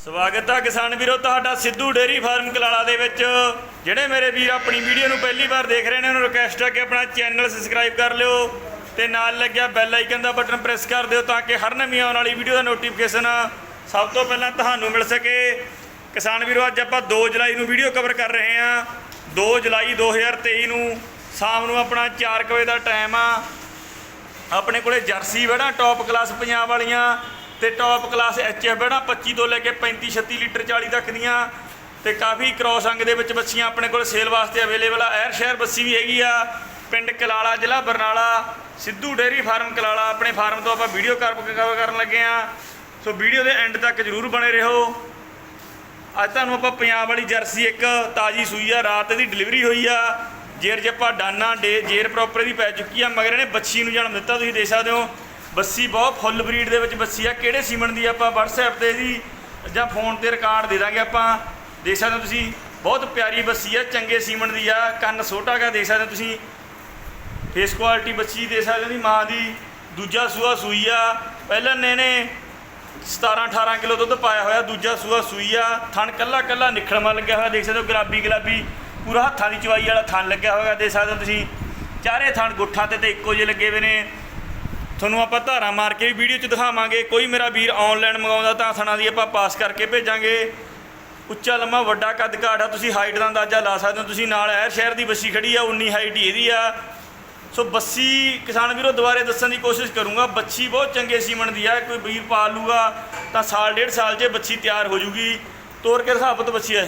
ਸਵਾਗਤ ਹੈ ਕਿਸਾਨ ਵੀਰੋ, ਤੁਹਾਡਾ ਸਿੱਧੂ ਡੇਰੀ ਫਾਰਮ ਕਲਾਲਾ ਦੇ ਵਿੱਚ। ਜਿਹੜੇ ਮੇਰੇ ਵੀਰ ਆਪਣੀ ਵੀਡੀਓ ਨੂੰ ਪਹਿਲੀ ਵਾਰ ਦੇਖ ਰਹੇ ਨੇ, ਉਹਨਾਂ ਨੂੰ ਰਿਕਵੈਸਟ ਹੈ ਕਿ ਆਪਣਾ ਚੈਨਲ ਸਬਸਕ੍ਰਾਈਬ ਕਰ ਲਿਓ ਤੇ ਨਾਲ ਲੱਗਿਆ ਬੈਲ ਆਈਕਨ ਦਾ ਬਟਨ ਪ੍ਰੈਸ ਕਰ ਦਿਓ ਤਾਂ ਕਿ ਹਰ ਨਵੀਂ ਆਉਣ ਵਾਲੀ ਵੀਡੀਓ ਦਾ ਨੋਟੀਫਿਕੇਸ਼ਨ ਸਭ ਤੋਂ ਪਹਿਲਾਂ ਤੁਹਾਨੂੰ ਮਿਲ ਸਕੇ। ਕਿਸਾਨ ਵੀਰੋ, ਅੱਜ ਆਪਾਂ 2 ਜੁਲਾਈ ਨੂੰ ਵੀਡੀਓ ਕਵਰ ਕਰ ਰਹੇ ਹਾਂ। 2 ਜੁਲਾਈ 2023 ਨੂੰ ਸ਼ਾਮ ਨੂੰ ਆਪਣਾ 4 ਵਜੇ ਦਾ ਟਾਈਮ ਆ। ਆਪਣੇ ਕੋਲੇ ਜਰਸੀ ਵੜਾ ਟੌਪ ਕਲਾਸ ਪੰਜਾਬ ਵਾਲੀਆਂ। ਤੇ ਟੌਪ ਕਲਾਸ ਐਚਐਫ ਵੜਾ 25 ਤੋਂ ਲੈ ਕੇ 35 36 ਲੀਟਰ 40 ਤੱਕ ਦੀਆਂ ਤੇ ਕਾਫੀ ਕ੍ਰੋਸ ਅੰਗ ਦੇ ਵਿੱਚ ਬੱਚੀਆਂ ਆਪਣੇ ਕੋਲ ਸੇਲ ਵਾਸਤੇ ਅਵੇਲੇਬਲ ਆ। ਐਰ ਸ਼ਹਿਰ ਬੱਸੀ ਵੀ ਹੈਗੀ ਆ, ਪਿੰਡ ਕਲਾਲਾ, ਜ਼ਿਲ੍ਹਾ ਬਰਨਾਲਾ, ਸਿੱਧੂ ਡੇਰੀ ਫਾਰਮ ਕਲਾਲਾ, ਆਪਣੇ ਫਾਰਮ ਤੋਂ ਆਪਾਂ ਵੀਡੀਓ ਕਵਰ ਕਰਨ ਲੱਗੇ ਆ। ਸੋ ਵੀਡੀਓ ਦੇ ਐਂਡ ਤੱਕ ਜਰੂਰ ਬਣੇ ਰਹੋ। ਅੱਜ ਤੁਹਾਨੂੰ ਆਪਾਂ ਪੰਜਾਬ ਵਾਲੀ ਜਰਸੀ ਇੱਕ ਤਾਜੀ ਸੂਈ ਆ, ਰਾਤ ਦੀ ਡਿਲੀਵਰੀ ਹੋਈ ਆ। ਜੇਰ ਜੱਪਾ ਡਾਨਾ, ਡੇ ਜੇਰ ਪ੍ਰੋਪਰ ਦੀ ਪੈ ਚੁੱਕੀ ਆ, ਮਗਰ ਇਹਨੇ ਬੱਚੀ ਨੂੰ ਜਨਮ ਦਿੱਤਾ, ਤੁਸੀਂ ਦੇਖ ਸਕਦੇ ਹੋ। ਬੱਸੀ ਬਹੁਤ ਫੁੱਲ ਬਰੀਡ ਦੇ ਵਿੱਚ ਬੱਸੀ ਆ। ਕਿਹੜੇ ਸੀਮਨ ਦੀ ਆਪਾਂ WhatsApp ਤੇ ਜੀ ਜਾਂ ਫੋਨ ਤੇ ਰਿਕਾਰਡ ਦੇ ਦਾਂਗੇ ਆਪਾਂ। ਦੇਖ ਸਕਦੇ ਹੋ ਤੁਸੀਂ, ਬਹੁਤ ਪਿਆਰੀ ਬੱਸੀ ਆ, ਚੰਗੇ ਸੀਮਨ ਦੀ ਆ। ਕੰਨ ਛੋਟਾ ਗਾ ਦੇਖ ਸਕਦੇ ਹੋ ਤੁਸੀਂ। ਫੇਸ ਕੁਆਲਿਟੀ ਬੱਚੀ ਦੇ ਸਕਦੇ ਹੋ ਦੀ ਮਾਂ ਦੀ। ਦੂਜਾ ਸੂਆ ਸੂਈ ਆ। ਪਹਿਲਾਂ ਨੇ ਨੇ 17 18 ਕਿਲੋ ਦੁੱਧ ਪਾਇਆ ਹੋਇਆ, ਦੂਜਾ ਸੂਆ ਸੂਈ ਆ। ਥਣ ਕੱਲਾ ਕੱਲਾ ਨਿਖੜਮਾ ਲੱਗਿਆ ਹੋਇਆ, ਦੇਖ ਸਕਦੇ ਹੋ, ਗੁਲਾਬੀ ਗੁਲਾਬੀ। ਪੂਰਾ ਹੱਥਾਂ ਦੀ ਚਵਾਈ ਵਾਲਾ ਥਣ ਲੱਗਿਆ ਹੋਇਆ, ਦੇਖ ਸਕਦੇ ਹੋ ਤੁਸੀਂ। ਚਾਰੇ ਥਣ ਗੁੱਠਾਂ ਤੇ ਤੇ ਇੱਕੋ ਜਿਹੇ ਲੱਗੇ ਹੋਏ ਨੇ। ਤੁਹਾਨੂੰ ਆਪਾਂ ਧਾਰਾ ਮਾਰ ਕੇ ਵੀ ਵੀਡੀਓ 'ਚ ਦਿਖਾਵਾਂਗੇ। ਕੋਈ ਮੇਰਾ ਵੀਰ ਆਨਲਾਈਨ ਮੰਗਾਉਂਦਾ ਤਾਂ ਥਣਾ ਦੀ ਆਪਾਂ ਪਾਸ ਕਰਕੇ ਭੇਜਾਂਗੇ। ਉੱਚਾ, ਲੰਮਾ, ਵੱਡਾ, ਕੱਦ, ਘਾਟ ਆ, ਤੁਸੀਂ ਹਾਈਟ ਦਾ ਅੰਦਾਜ਼ਾ ਲਾ ਸਕਦੇ ਹੋ। ਤੁਸੀਂ ਨਾਲ ਐਰ ਸ਼ਹਿਰ ਦੀ ਬੱਸੀ ਖੜੀ ਆ 19 ਹਾਈਟ ਹੀ ਇਹਦੀ ਆ। ਸੋ ਬੱਸੀ ਕਿਸਾਨ ਵੀਰੋ ਦੁਬਾਰੇ ਦੱਸਣ ਦੀ ਕੋਸ਼ਿਸ਼ ਕਰੂੰਗਾ। ਬੱਚੀ ਬਹੁਤ ਚੰਗੇ ਸੀਮਣ ਦੀ ਆ, ਕੋਈ ਵੀਰ ਪਾ ਲੂਗਾ ਤਾਂ ਸਾਲ, ਡੇਢ ਸਾਲ 'ਚ ਬੱਚੀ ਤਿਆਰ ਹੋ ਜੂਗੀ। ਤੋਰ ਕੇ ਦਿਖਾ ਪੁੱਤ ਬੱਚੀ ਆ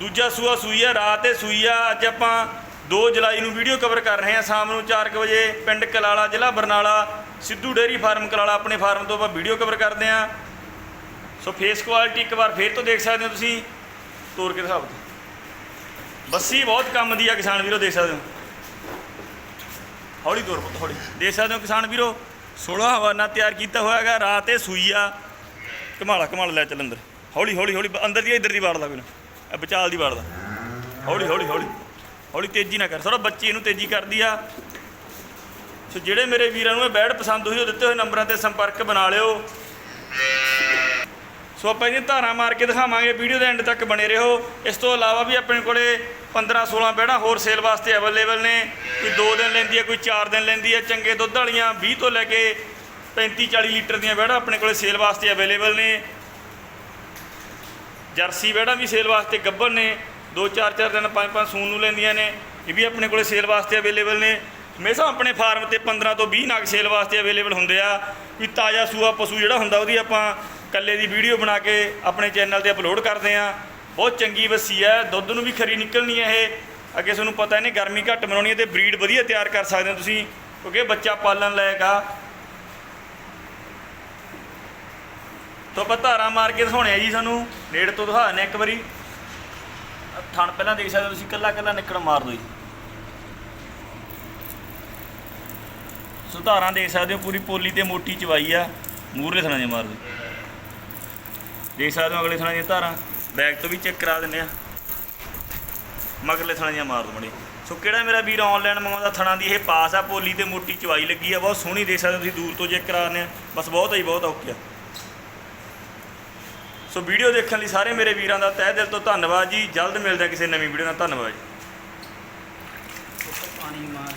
ਦੂਜਾ ਸੂਆ ਸੂਈ ਆ ਰਾਤ ਤੇ ਸੂਈ ਆ। ਅੱਜ ਆਪਾਂ 2 ਜੁਲਾਈ ਨੂੰ ਵੀਡੀਓ ਕਵਰ ਕਰ ਰਹੇ ਹਾਂ ਸ਼ਾਮ ਨੂੰ 4 ਵਜੇ ਪਿੰਡ ਕਲਾਲਾ ਜ਼ਿਲ੍ਹਾ ਬਰਨਾਲਾ, ਸਿੱਧੂ ਡੇਰੀ ਫਾਰਮ ਕਲਾਲਾ ਆਪਣੇ ਫਾਰਮ ਤੋਂ ਆਪਾਂ ਵੀਡੀਓ ਕਵਰ ਕਰਦੇ ਹਾਂ। ਸੋ ਫੇਸ ਕੁਆਲਿਟੀ ਇੱਕ ਵਾਰ ਫੇਰ ਤੋਂ ਦੇਖ ਸਕਦੇ ਹੋ ਤੁਸੀਂ। ਤੋਰ ਕੇ ਦਿਖਾ ਪੁੱਤ ਬੱਸੀ ਬਹੁਤ ਕੰਮ ਦੀ ਆ ਕਿਸਾਨ ਵੀਰੋ, ਦੇਖ ਸਕਦੇ ਹੋ। ਹੌਲੀ ਤੋਰ ਪੁੱਤ, ਹੌਲੀ। ਦੇਖ ਸਕਦੇ ਹੋ ਕਿਸਾਨ ਵੀਰੋ 16 ਹਵਾਨਾ ਤਿਆਰ ਕੀਤਾ ਹੋਇਆ ਹੈਗਾ ਰਾਤ ਇਹ ਸੂਈ ਆ। ਕਮਾਲਾ ਕਮਾਲ ਲੈ ਚੱਲ ਅੰਦਰ। ਹੌਲੀ ਹੌਲੀ ਹੌਲੀ, ਅੰਦਰ ਦੀ ਇੱਧਰ ਦੀ ਵਾੜ ਲਾ ਕੋਈ ਨਾ। ਇਹ ਵਿਚਾਲ ਦੀ ਵਾੜ ਦਾ ਹੌਲੀ ਹੌਲੀ ਹੌਲੀ। ਹੌਲੀ ਤੇਜ਼ੀ ਨਾ ਕਰ ਥੋੜਾ ਬੱਚੀ ਇਹਨੂੰ ਤੇਜ਼ੀ ਕਰਦੀ ਆ। ਸੋ ਜਿਹੜੇ ਮੇਰੇ ਵੀਰਾਂ ਨੂੰ ਇਹ ਬੈਡ ਪਸੰਦ ਹੋਈ, ਉਹ ਦਿੱਤੇ ਹੋਏ ਨੰਬਰਾਂ ਤੇ ਸੰਪਰਕ ਬਣਾ ਲਿਓ। ਸੋ ਆਪਾਂ ਇਹਦੀਆਂ ਧਾਰਾਂ ਮਾਰ ਕੇ ਦਿਖਾਵਾਂਗੇ, ਵੀਡੀਓ ਦੇ ਐਂਡ ਤੱਕ ਬਣੇ ਰਹੋ। ਇਸ ਤੋਂ ਇਲਾਵਾ ਵੀ ਆਪਣੇ ਕੋਲੇ 15 16 ਬੈੜਾਂ ਹੋਰ ਸੇਲ ਵਾਸਤੇ ਅਵੇਲੇਬਲ ਨੇ। ਕੋਈ 2 ਦਿਨ ਲੈਂਦੀ ਹੈ ਕੋਈ 4 ਦਿਨ ਲੈਂਦੀ ਹੈ ਚੰਗੇ ਦੁੱਧ ਵਾਲੀਆਂ 20 ਤੋਂ ਲੈ ਕੇ 35 40 ਲੀਟਰ ਦੀਆਂ ਬੈੜਾਂ ਆਪਣੇ ਕੋਲੇ ਸੇਲ ਵਾਸਤੇ ਅਵੇਲੇਬਲ ਨੇ। ਜਰਸੀ ਬੈੜਾਂ ਵੀ ਸੇਲ ਵਾਸਤੇ ਗੱਭਣ ਨੇ। 2 4 4 ਦਿਨ 5 5 ਸੂਨ ਨੂੰ ਲੈਂਦੀਆਂ ਨੇ, ਇਹ ਵੀ ਆਪਣੇ ਕੋਲੇ ਸੇਲ ਵਾਸਤੇ ਅਵੇਲੇਬਲ ਨੇ। ਹਮੇਸ਼ਾ ਆਪਣੇ ਫਾਰਮ ਤੇ 15 ਤੋਂ 20 ਨਗ ਸੇਲ ਵਾਸਤੇ ਅਵੇਲੇਬਲ ਹੁੰਦੇ ਆ। ਵੀ ਤਾਜ਼ਾ ਸੂਆ ਪਸ਼ੂ ਜਿਹੜਾ ਹੁੰਦਾ, ਉਹਦੀ ਆਪਾਂ ਕੱਲੇ ਦੀ ਵੀਡੀਓ ਬਣਾ ਕੇ ਆਪਣੇ ਚੈਨਲ ਤੇ ਅਪਲੋਡ ਕਰਦੇ ਆ। ਬਹੁਤ ਚੰਗੀ ਬੱਸੀ ਹੈ, ਦੁੱਧ ਨੂੰ ਵੀ ਖਰੀ ਨਿਕਲਣੀ ਹੈ ਇਹ। ਅੱਗੇ ਤੁਹਾਨੂੰ ਪਤਾ ਇਹਨੇ ਗਰਮੀ ਘੱਟ ਬਣਾਉਣੀ ਹੈ ਤੇ ਬਰੀਡ ਵਧੀਆ ਤਿਆਰ ਕਰ ਸਕਦੇ ਹੋ ਤੁਸੀਂ, ਕਿਉਂਕਿ ਬੱਚਾ ਪਾਲਣ ਲਾਇਕ ਆ। ਤੋਂ ਆਪਾਂ ਧਾਰਾਂ ਮਾਰ ਕੇ ਦਿਖਾਉਣੇ ਆ ਜੀ ਸਾਨੂੰ, ਨੇੜੇ ਤੋਂ ਦਿਖਾ ਦਿੰਦੇ ਇੱਕ ਵਾਰੀ। ਥਣ ਪਹਿਲਾਂ ਦੇਖ ਸਕਦੇ ਹੋ ਤੁਸੀਂ ਕੱਲਾ ਕੱਲਾ ਨਿਕਲ ਮਾਰ ਦੋ ਜੀ। ਸੋ ਧਾਰਾਂ ਦੇਖ ਸਕਦੇ ਹੋ, ਪੂਰੀ ਪੋਲੀ ਤੇ ਮੋਟੀ ਚਵਾਈ ਆ ਮੂਰਲੇ ਥਣਾ ਦੀਆਂ ਮਾਰ ਦੋ ਦੇਖ ਸਕਦੇ ਹੋ ਅਗਲੇ ਥਣਾ ਦੀਆਂ ਧਾਰਾਂ, ਬੈਕ ਤੋਂ ਵੀ ਚੈੱਕ ਕਰਾ ਦਿੰਦੇ ਆ। ਮਗਰਲੇ ਥਣਾਂ ਦੀਆਂ ਮਾਰ ਦੋ ਮੜੀ। ਸੋ ਕਿਹੜਾ ਮੇਰਾ ਵੀਰ ਆਨਲਾਈਨ ਮੰਗਵਾਉਂਦਾ ਥਣਾ ਦੀ, ਇਹ ਪਾਸ ਆ, ਪੋਲੀ ਤੇ ਮੋਟੀ ਚਵਾਈ ਲੱਗੀ ਆ, ਬਹੁਤ ਸੋਹਣੀ ਦੇਖ ਸਕਦੇ ਹੋ ਤੁਸੀਂ, ਦੂਰ ਤੋਂ ਚੈੱਕ ਕਰਾ ਦਿੰਦੇ ਆ। ਬਸ ਬਹੁਤ ਹੈ ਜੀ, ਬਹੁਤ ਔਖਿਆ ਸੋ ਵੀਡੀਓ ਦੇਖਣ ਲਈ ਸਾਰੇ ਮੇਰੇ ਵੀਰਾਂ ਦਾ ਤਹਿ ਦਿਲ ਤੋਂ ਧੰਨਵਾਦ ਜੀ। ਜਲਦ ਮਿਲਦੇ ਹਾਂ ਕਿਸੇ ਨਵੀਂ ਵੀਡੀਓ ਨਾਲ। ਧੰਨਵਾਦ ਜੀ। ਪਾਣੀ ਮਾਰ।